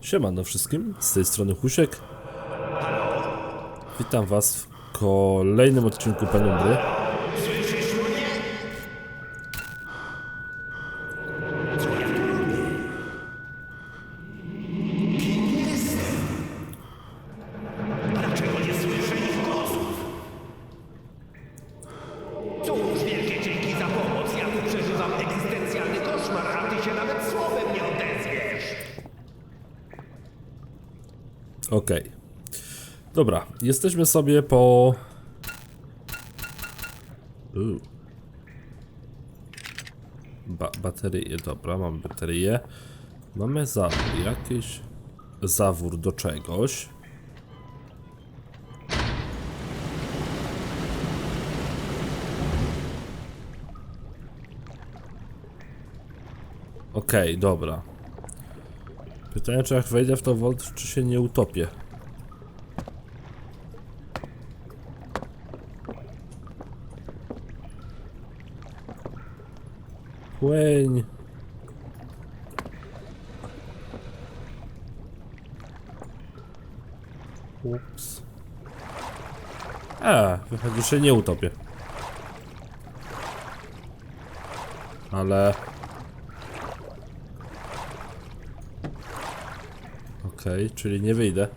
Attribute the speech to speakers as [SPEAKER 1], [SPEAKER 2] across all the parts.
[SPEAKER 1] Siemano wszystkim, z tej strony Husiek. Witam was w kolejnym odcinku Penumbry. Okej. Dobra, jesteśmy sobie po... Ba baterie, dobra, mamy baterię. Mamy zawór, jakiś zawór do czegoś. Okej, dobra. Pytanie, czy jak wejdę w to wodę, czy się nie utopię. Płyń. Ups. A, wychodzi, że nie utopię. Ale... Okej, czyli nie wyjdę.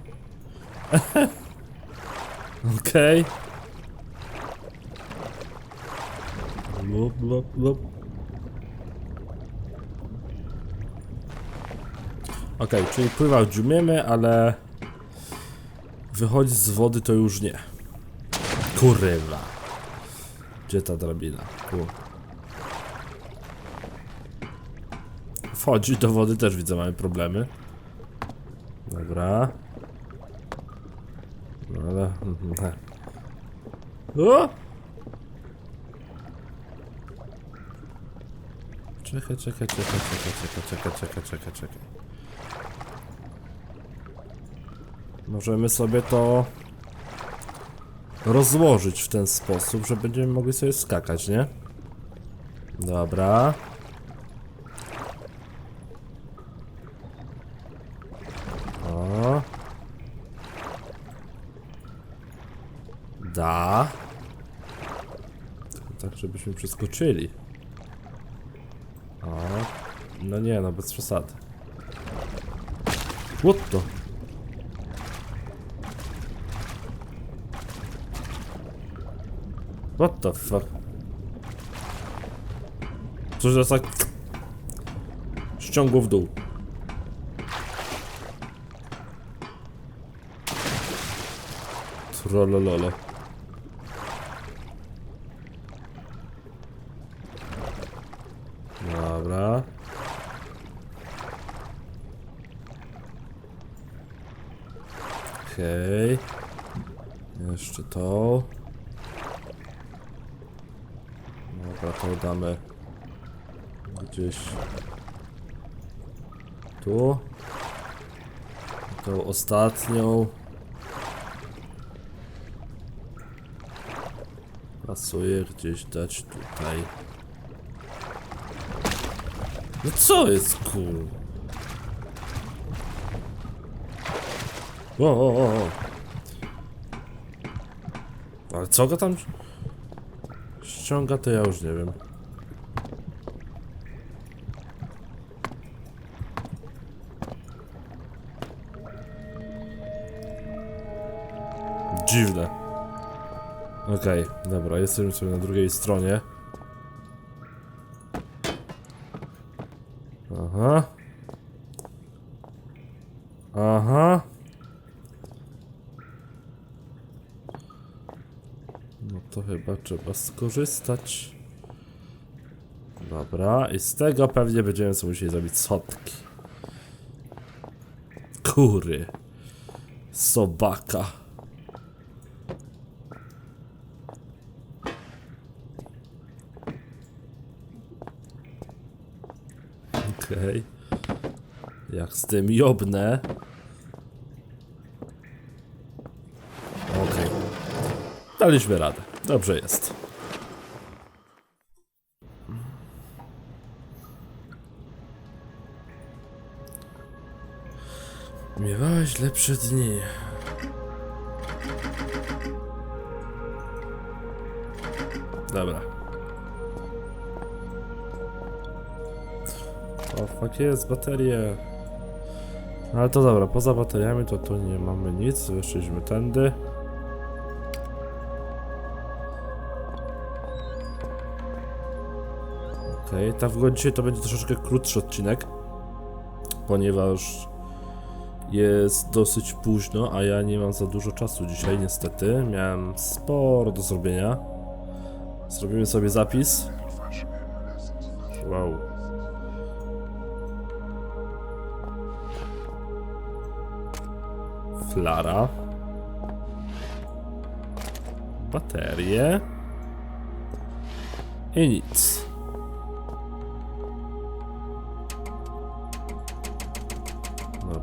[SPEAKER 1] Okej. Lup, lup, lup. Okej, czyli pływać umiemy, ale... Wychodzić z wody to już nie. Kurwa. Gdzie ta drabina? Tu. Wchodzić do wody też widzę, mamy problemy. Dobra. No ale... O! Czekaj, czekaj, czekaj, czekaj, czekaj, czekaj, czekaj, czekaj, czekaj. Możemy sobie to rozłożyć w ten sposób, że będziemy mogli sobie skakać, nie? Dobra. O. Da. Tak, żebyśmy przeskoczyli. O. No nie, no bez przesady. What the? What the fuck? Coś teraz tak... Ściągło w dół. Trollololo. Dobra. Okej. Jeszcze to. Dobra, to damy gdzieś tu. Tą ostatnią. Pasuje gdzieś dać tutaj. No co jest. O, o, o, o. Ale co go tam ściąga, to ja już nie wiem. Dziwne. Okej, dobra, jesteśmy sobie na drugiej stronie. Aha. No to chyba trzeba skorzystać. Dobra, i z tego pewnie będziemy sobie musieli zrobić sotki. Kury. Sobaka. Okej. Jak z tym jobnę. Okej. Daliśmy radę. Dobrze jest. Miewałeś lepsze dni. Dobra. O, fuck jest, baterie. Ale to dobra, poza bateriami to tu nie mamy nic, wyszliśmy tędy. Okej, ta w dzisiaj to będzie troszeczkę krótszy odcinek, ponieważ jest dosyć późno, a ja nie mam za dużo czasu dzisiaj niestety. Miałem sporo do zrobienia. Zrobimy sobie zapis. Wow. Flara. Baterie. I nic.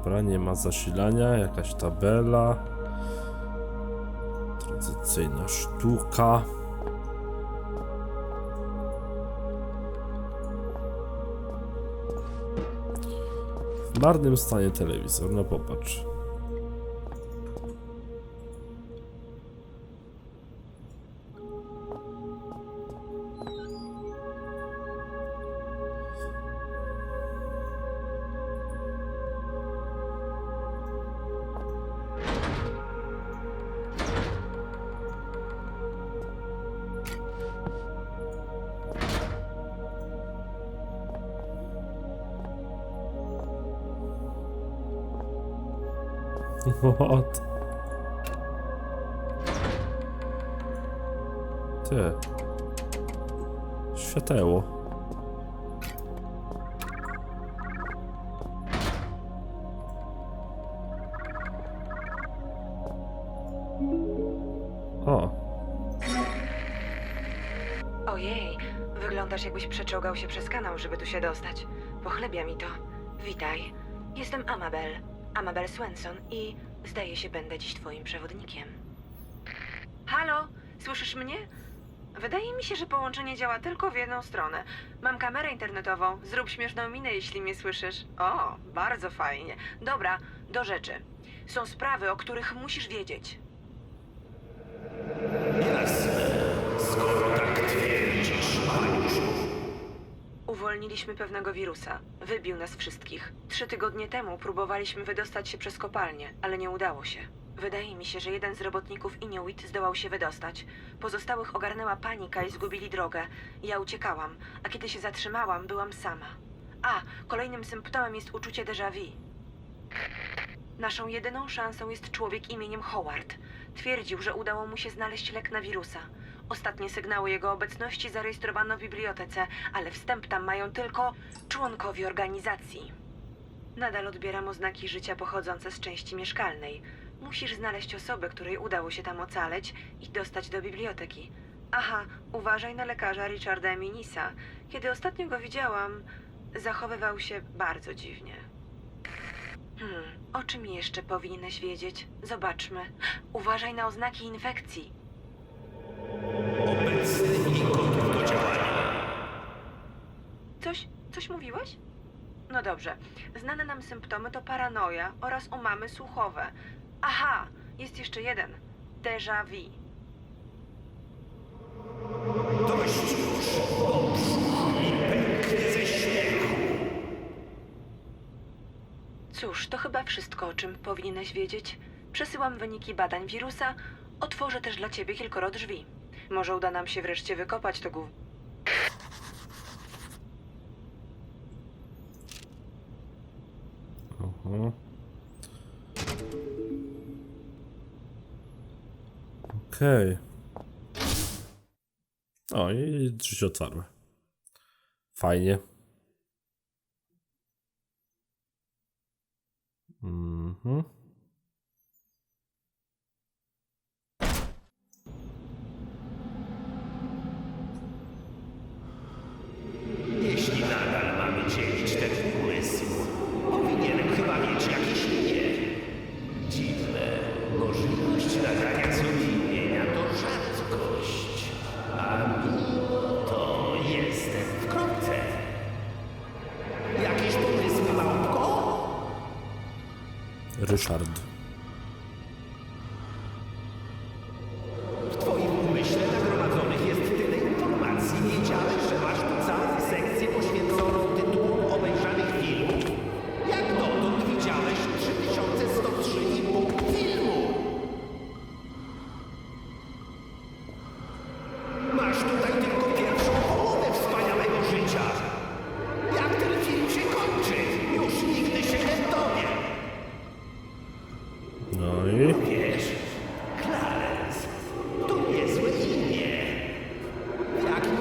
[SPEAKER 1] Dobra, nie ma zasilania, jakaś tabela. Tradycyjna sztuka. W marnym stanie telewizor, no popatrz. What? Ty. Świateło. O,
[SPEAKER 2] Ojej, wyglądasz jakbyś przeczołgał się przez kanał, żeby tu się dostać. Pochlebia mi to. Witaj. Jestem Amabel. Amabel Swenson i zdaje się będę dziś twoim przewodnikiem. Halo, słyszysz mnie? Wydaje mi się, że połączenie działa tylko w jedną stronę. Mam kamerę internetową. Zrób śmieszną minę, jeśli mnie słyszysz. O, bardzo fajnie. Dobra, do rzeczy. Są sprawy, o których musisz wiedzieć. Uwolniliśmy pewnego wirusa. Wybił nas wszystkich. Trzy tygodnie temu próbowaliśmy wydostać się przez kopalnię, ale nie udało się. Wydaje mi się, że jeden z robotników Inuit zdołał się wydostać. Pozostałych ogarnęła panika i zgubili drogę. Ja uciekałam, a kiedy się zatrzymałam, byłam sama. A, kolejnym symptomem jest uczucie déjà vu. Naszą jedyną szansą jest człowiek imieniem Howard. Twierdził, że udało mu się znaleźć lek na wirusa. Ostatnie sygnały jego obecności zarejestrowano w bibliotece, ale wstęp tam mają tylko członkowie organizacji. Nadal odbieram oznaki życia pochodzące z części mieszkalnej. Musisz znaleźć osobę, której udało się tam ocaleć i dostać do biblioteki. Aha, uważaj na lekarza Richarda Eminisa. Kiedy ostatnio go widziałam, zachowywał się bardzo dziwnie. Hmm, o czym jeszcze powinieneś wiedzieć? Zobaczmy. Uważaj na oznaki infekcji.
[SPEAKER 3] Obecny i gotów do działania.
[SPEAKER 2] Coś, coś mówiłeś? No dobrze. Znane nam symptomy to paranoja oraz umamy słuchowe. Aha, jest jeszcze jeden. Déjà vu.
[SPEAKER 3] Dość już, bo brzuch mi pęknie ze śmiechu.
[SPEAKER 2] Cóż, to chyba wszystko, o czym powinieneś wiedzieć. Przesyłam wyniki badań wirusa. Otworzę też dla ciebie kilkoro drzwi. Może uda nam się wreszcie wykopać to gów...
[SPEAKER 1] aha. Okej. O, i drzwi się otwarły. Fajnie. Mhm.
[SPEAKER 3] kurtardı.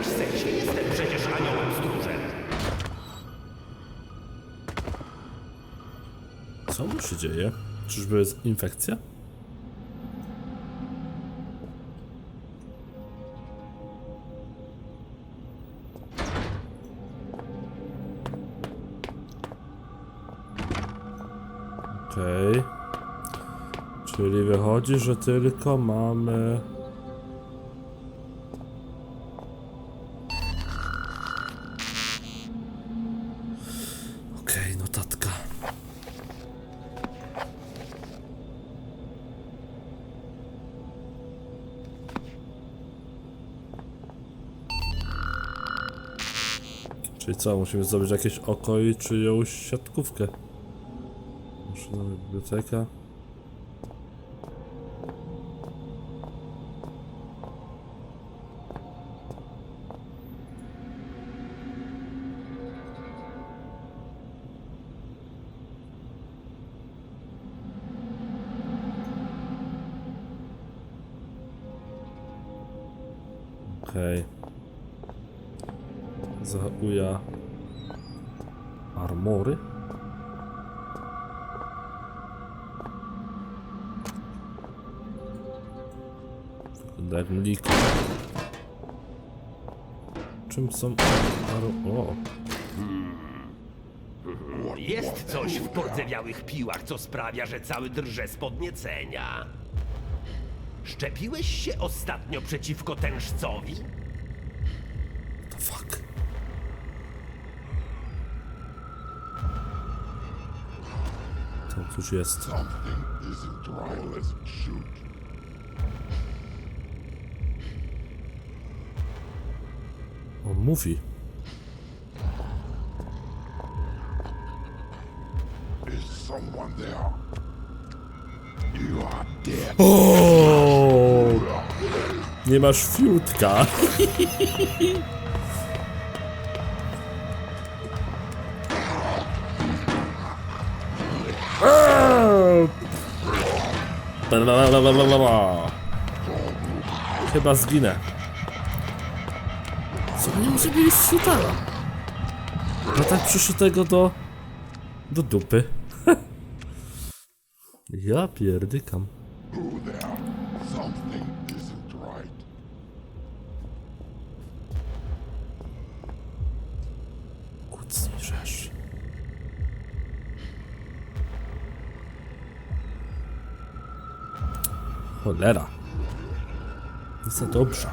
[SPEAKER 3] Sensie jestem przecież aniołem stróżem.
[SPEAKER 1] Co mu się dzieje? Czyżby jest infekcja? Okej. Czyli wychodzi, że tylko mamy... Czyli co, musimy zrobić jakieś oko i czyjąś siatkówkę. Maszynowa biblioteka. Okej. Armory. Wygląda jak mlik. Czym są. O,
[SPEAKER 3] Jest coś w pordzewiałych piłach, co sprawia, że cały drże z podniecenia. Szczepiłeś się ostatnio przeciwko tężcowi?
[SPEAKER 1] Coś jest. On mówi. O! Nie masz fiutka. Chyba zginę. Co nie może być fiuta? No tak przyszytego do... do dupy. ja pierdykam. Cholera. Nie za dobrze.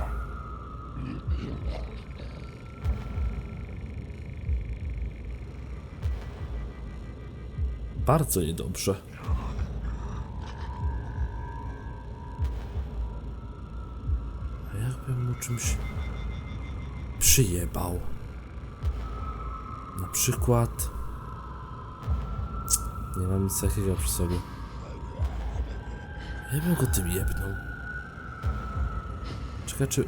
[SPEAKER 1] Bardzo niedobrze. A jakbym mu czymś przyjebał? Na przykład. Nie mam nic takiego przy sobie. Ja bym go tym jebnął. Czekaj, czy.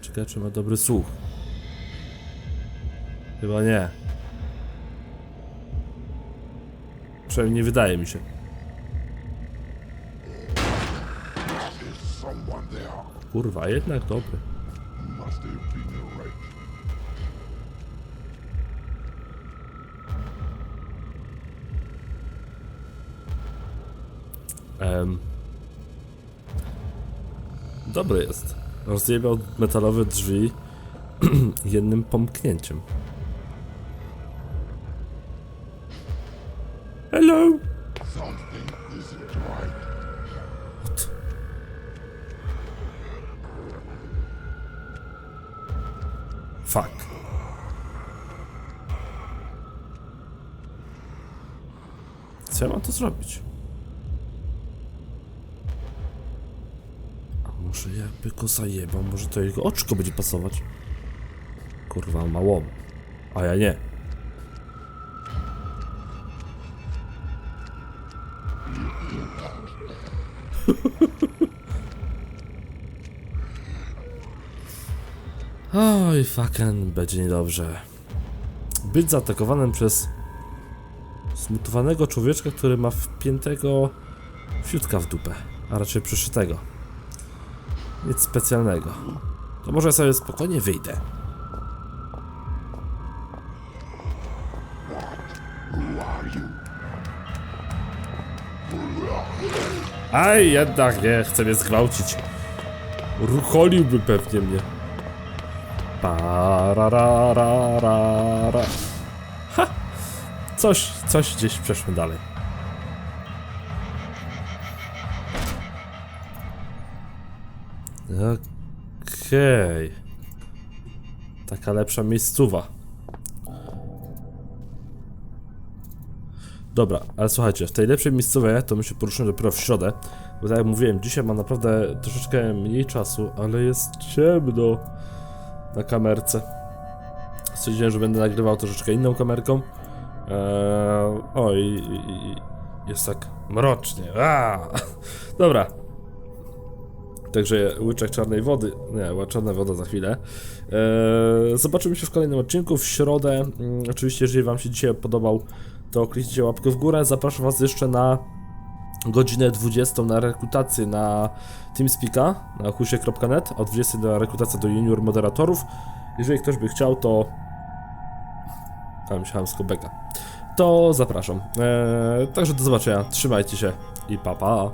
[SPEAKER 1] Czekaj, czy ma dobry słuch. Chyba nie. Przynajmniej nie wydaje mi się. Kurwa, jednak dobry. Em. Dobry jest. Rozjebał metalowe drzwi jednym pomknięciem. Hello! What? Fuck. Co ja mam to zrobić? Może jakby go zajebał, może to jego oczko będzie pasować? Kurwa, mało. A ja nie. Oj, fucking, będzie niedobrze. Być zaatakowanym przez zmutowanego człowieczka, który ma wpiętego fiutka w dupę, a raczej przyszytego. Nic specjalnego. To może sobie spokojnie wyjdę. Aj, jednak nie, chce mnie zgwałcić. Rucholiłby pewnie mnie. Parararara. Ha! Coś, coś gdzieś przeszły dalej. Okej. Taka lepsza miejscowa. Dobra, ale słuchajcie, w tej lepszej miejscowej to my się poruszymy dopiero w środę. Bo tak jak mówiłem, dzisiaj mam naprawdę troszeczkę mniej czasu, ale jest ciemno na kamerce. Stwierdziłem, że będę nagrywał troszeczkę inną kamerką. Eee, o, i, i, i jest tak mrocznie. Aaa! Dobra. Także łyczek czarnej wody. Nie, czarna woda za chwilę. Eee, zobaczymy się w kolejnym odcinku w środę. Mm, oczywiście, jeżeli Wam się dzisiaj podobał, to kliknijcie łapkę w górę. Zapraszam Was jeszcze na godzinę 20 na rekrutację na TeamSpeaka na husie.net, o 20 na rekrutację do junior moderatorów. Jeżeli ktoś by chciał, to... A, myślałem z Kobeka. To zapraszam. Eee, także do zobaczenia, trzymajcie się i pa pa.